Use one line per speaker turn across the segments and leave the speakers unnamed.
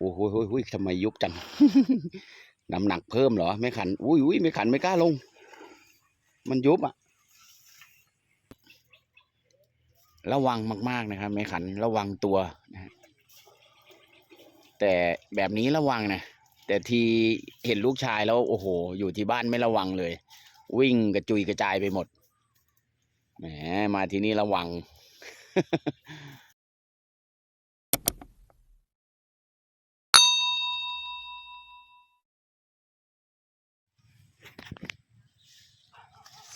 โอ้โหโอ้โหทำไมยุบจัง น้ำหนักเพิ่มเหรอ ไม่ขัน อุ้ยอุ้ยไม่ขันไม่กล้าลง มันยุบอะระวังมากๆนะครับ ไม่ขัน ระวังตัวนะฮะแต่แบบนี้ระวังนะ แต่ทีเห็นลูกชายแล้ว โอ้โห อยู่ที่บ้านไม่ระวังเลย วิ่งกระจุยกระจายไปหมด แหม มาที่นี่ระวัง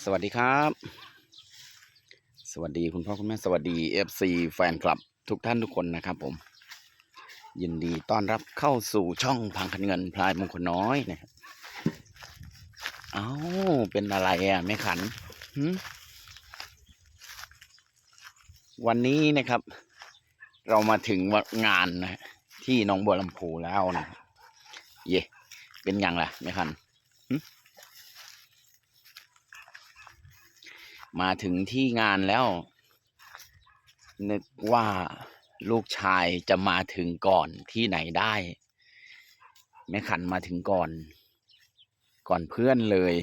สวัสดีครับ สวัสดีคุณพ่อคุณแม่สวัสดีเอฟซีแฟนคลับทุกท่านทุกคนนะครับผม ยินดีต้อนรับเข้าสู่ช่องพังคันเงินพลายมงคลน้อยนะครับเอา้าเป็นอะไรอะแม่ขันวันนี้นะครับ เรามาถึงงานนะที่หนองบัวลำพูแล้วนะเย่เป็นยังล่ะแม่ขัน มาถึงที่งานแล้ว นึกว่าลูกชายจะมาถึงก่อนที่ไหนได้ แม่ขันมาถึงก่อน ก่อนเพื่อนเลย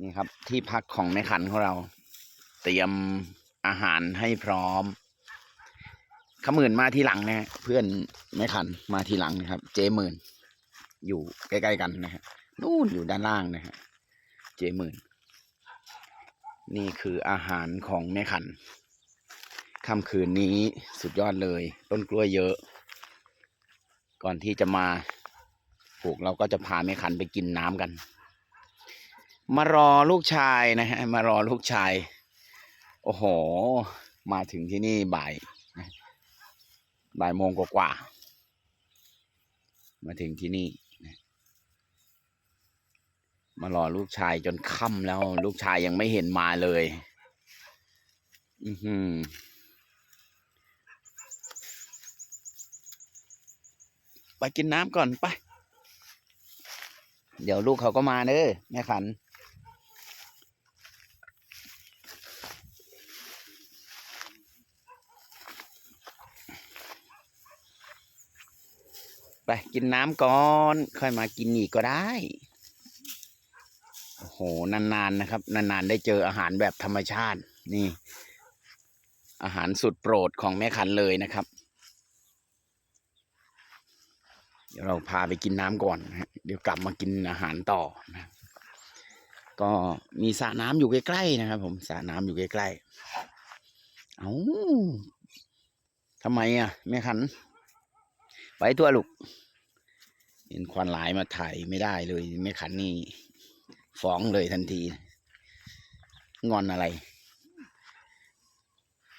นี่ครับ ที่พักของแม่ขันของเรา เตรียมอาหารให้พร้อมขมื่นมาทีหลังนะเพื่อนแม่ขันมาทีหลังนะครับ เจหมื่นอยู่ใกล้ ๆ กันนะฮะนู่นอยู่ด้านล่างนะฮะ เจหมื่นนี่คืออาหารของแม่ขันค่ำคืนนี้สุดยอดเลย ต้นกล้วยเยอะ ก่อนที่จะมาปลูกเราก็จะพาแม่ขันไปกินน้ำกัน มารอลูกชายนะฮะมารอลูกชาย โอ้โห มาถึงที่นี่บ่ายบ่ายโมงกว่าๆมาถึงที่นี่ มารอลูกชายจนค่ำแล้ว ลูกชายยังไม่เห็นมาเลย อือหือไปกินน้ำก่อนไป เดี๋ยวลูกเขาก็มาเด้อแม่ขันไปกินน้ำก่อน ค่อยมากินอีกก็ได้ โอ้โหนานๆนะครับ นานๆ ได้เจออาหารแบบธรรมชาติ นี่ อาหารสุดโปรดของแม่ขันเลยนะครับเดี๋ยวเราพาไปกินน้ำก่อนนะฮะเดี๋ยวกลับมากินอาหารต่อนะก็มีสระน้ำอยู่ใกล้ๆนะครับ ผมสระน้ำอยู่ใกล้ๆเอาทำไมอะแม่ขัน ไปตัวลูก เห็นควันหลายมาถ่ายไม่ได้เลยแม่ขันนี่ ฟ้องเลยทันที งอนอะไร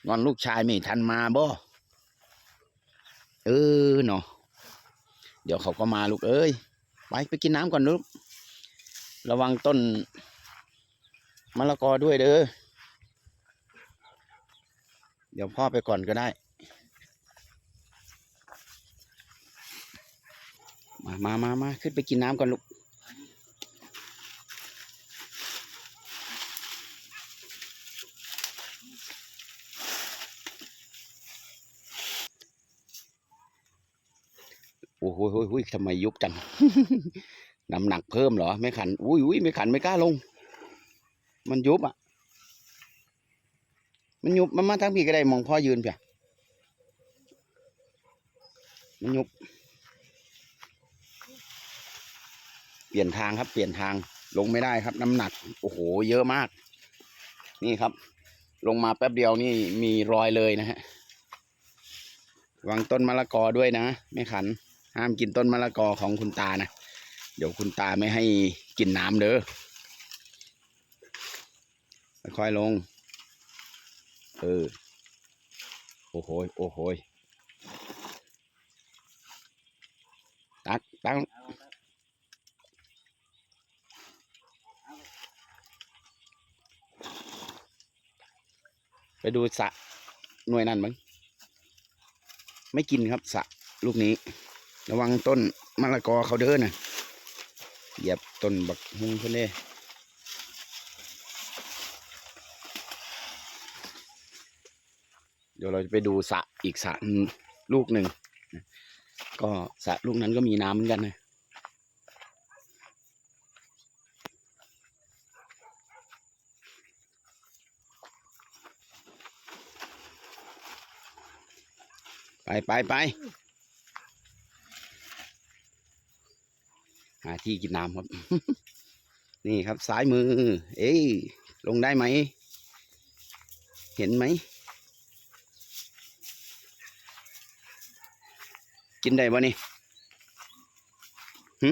งอนลูกชายไม่ทันมาบ่เออเนาะเดี๋ยวเขาก็มาลูกเอ้ยไปไปกินน้ำก่อนลูกระวังต้นมะละกอด้วยเด้อเดี๋ยวพ่อไปก่อนก็ได้ มามามามาขึ้นไปกินน้ำก่อนลูก โอ้โหโหทำไมยุบจังน้ำหนักเพิ่มเหรอ ไม่ขัน อุ้ยอุ้ยไม่ขันไม่กล้าลง มันยุบอะ มันยุบ มันมาทางพี่ก็ได้มองพ่อยืนเพียมันยุบ เปลี่ยนทางครับ เปลี่ยนทาง ลงไม่ได้ครับ น้ำหนัก โอ้โห เยอะมาก นี่ครับ ลงมาแป๊บเดียวนี่มีรอยเลยนะฮะวางต้นมะละกอด้วยนะ ไม่ขัน ห้ามกินต้นมะละกอของคุณตานะ เดี๋ยวคุณตาไม่ให้กินน้ำเด้อค่อยลง เออ โอ้โหโอ้โหตักตักไปดูสะหน่วยนั่นมั้งไม่กินครับสะลูกนี้ ระวังต้นมะละกอเขาเด้อนะเหยียบต้นบักฮุงเพื่อนเด้เดี๋ยวเราจะไปดูสระอีกสระลูกหนึ่ง ก็สระลูกนั้นก็มีน้ำเหมือนกันนะไปไปไป หาที่กินน้ำครับ นี่ครับซ้ายมือ เอ้ยลงได้ไหม เห็นไหม กินได้ปะนี่หึ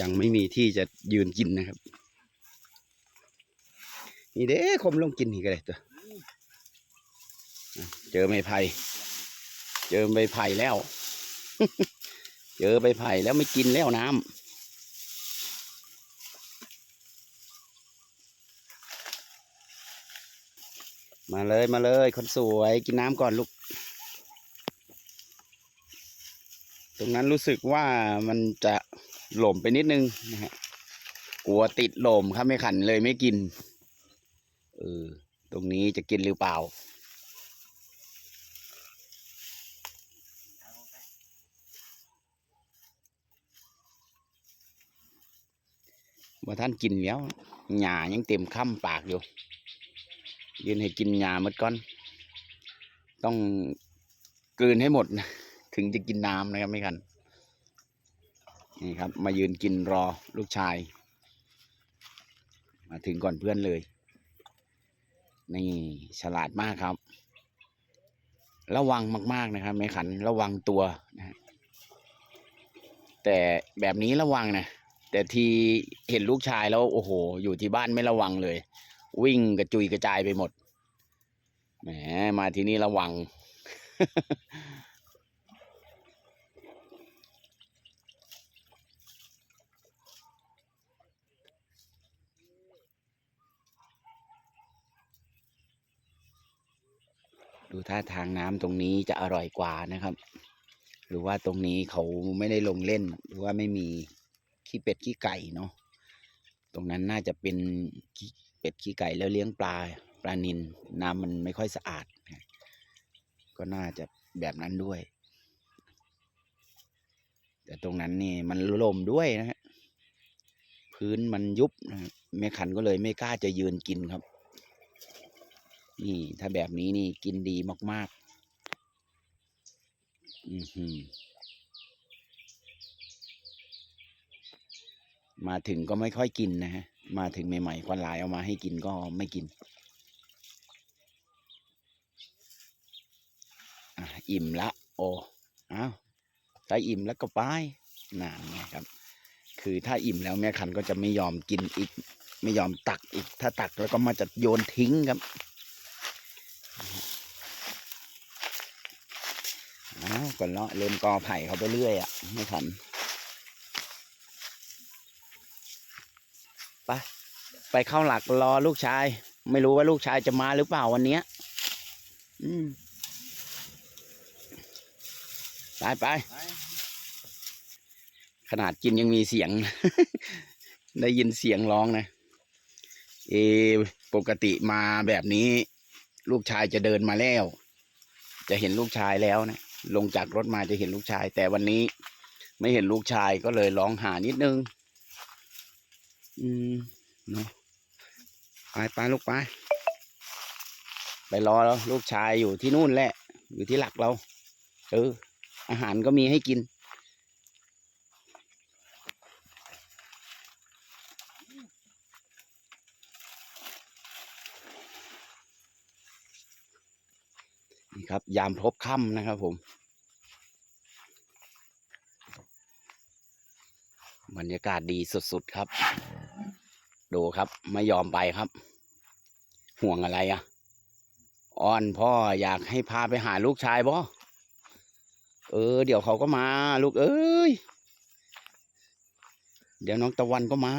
ยังไม่มีที่จะยืนกินนะครับ นี่เด้คมลงกินนี่ก็ได้ตัว เจอไม้ไผ่เจอใบไผ่แล้ว เจอใบไผ่แล้วไม่กินแล้วน้ำมาเลยมาเลย คนสวยกินน้ำก่อนลูก ตรงนั้นรู้สึกว่ามันจะหล่มไปนิดนึงนะฮะกลัวติดหล่มครับไม่ขันเลยไม่กินเออตรงนี้จะกินหรือเปล่า ว่าท่านกินแล้วหญ้ายังเต็มค่ำปากอยู่ยืนให้กินหญ้าหมดก่อน ต้องกลืนให้หมดนะถึงจะกินน้ำนะครับไม่กันนี่ครับ มายืนกินรอลูกชาย มาถึงก่อนเพื่อนเลย นี่ฉลาดมากครับ ระวังมาก ๆนะครับแม่ขัน ระวังตัวนะแต่แบบนี้ระวังนะ แต่ทีเห็นลูกชายแล้วโอ้โห อยู่ที่บ้านไม่ระวังเลย วิ่งกระจุยกระจายไปหมดแหมมาที่นี่ระวัง ดูท่าทางน้ำตรงนี้จะอร่อยกว่านะครับ หรือว่าตรงนี้เขาไม่ได้ลงเล่นหรือว่าไม่มี ขี้เป็ดขี้ไก่เนาะตรงนั้นน่าจะเป็นขี้เป็ดขี้ไก่แล้วเลี้ยงปลาปลานินน้ำมันไม่ค่อยสะอาด ก็น่าจะแบบนั้นด้วย แต่ตรงนั้นนี่มันลมด้วยนะฮะพื้นมันยุบนะฮะแม่ขันก็เลยไม่กล้าจะยืนกินครับ นี่ถ้าแบบนี้นี่กินดีมาก ๆ อือหือ มาถึงก็ไม่ค่อยกินนะฮะ มาถึงใหม่ๆควันหลายเอามาให้กินก็ไม่กินออิ่มละ โอ้อ้าวถ้าอิ่มแล้วก็ไปนานไงครับ คือถ้าอิ่มแล้วแม่คันก็จะไม่ยอมกินอีก ไม่ยอมตักอีก ถ้าตักแล้วก็มาจะโยนทิ้งครับอ้าวก็เลาะเล่นกอไผ่เขาไปเรื่อยอะไม่ทัน ไปไปเข้าหลักรอลูกชาย ไม่รู้ว่าลูกชายจะมาหรือเปล่าวันเนี้ย อืมไปไปขนาดกินยังมีเสียง ได้ยินเสียงร้องนะ เอ ปกติมาแบบนี้ ลูกชายจะเดินมาแล้ว จะเห็นลูกชายแล้วนะลงจากรถมาจะเห็นลูกชาย แต่วันนี้ไม่เห็นลูกชายก็เลยร้องหานิดนึง อืมเนาะไปไปลูกไป ไปรอแล้ว ลูกชายอยู่ที่นู่นแหละ อยู่ที่หลักเรา เออ อาหารก็มีให้กิน นี่ครับ ยามพบค่ำนะครับผมบรรยากาศดีสุด ๆ ครับ ดูครับไม่ยอมไปครับ ห่วงอะไรอะ่ะอ้อนพ่ออยากให้พาไปหาลูกชายบ่เออ เดี๋ยวเขาก็มา ลูกเอ้ย เดี๋ยวน้องตะวันก็มา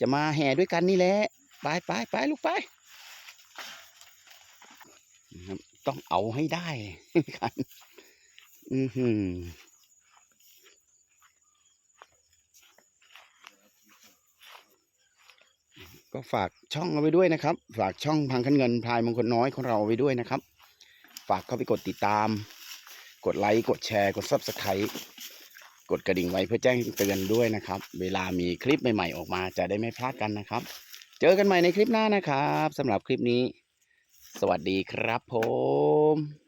จะมาแห่ด้วยกันนี่แหละไปไปไปลูกไปต้องเอาให้ได้กัน อือหือ ก็ฝากช่องเอาไว้ด้วยนะครับ ฝากช่องพังคันเงินพลายมงคลน้อยของเราเอาไว้ด้วยนะครับ ฝากเข้าไปกดติดตาม กดไลค์กดแชร์กด subscribe กดกระดิ่งไว้เพื่อแจ้งเตือนด้วยนะครับ เวลามีคลิปใหม่ๆออกมาจะได้ไม่พลาดกันนะครับ เจอกันใหม่ในคลิปหน้านะครับสำหรับคลิปนี้ สวัสดีครับผม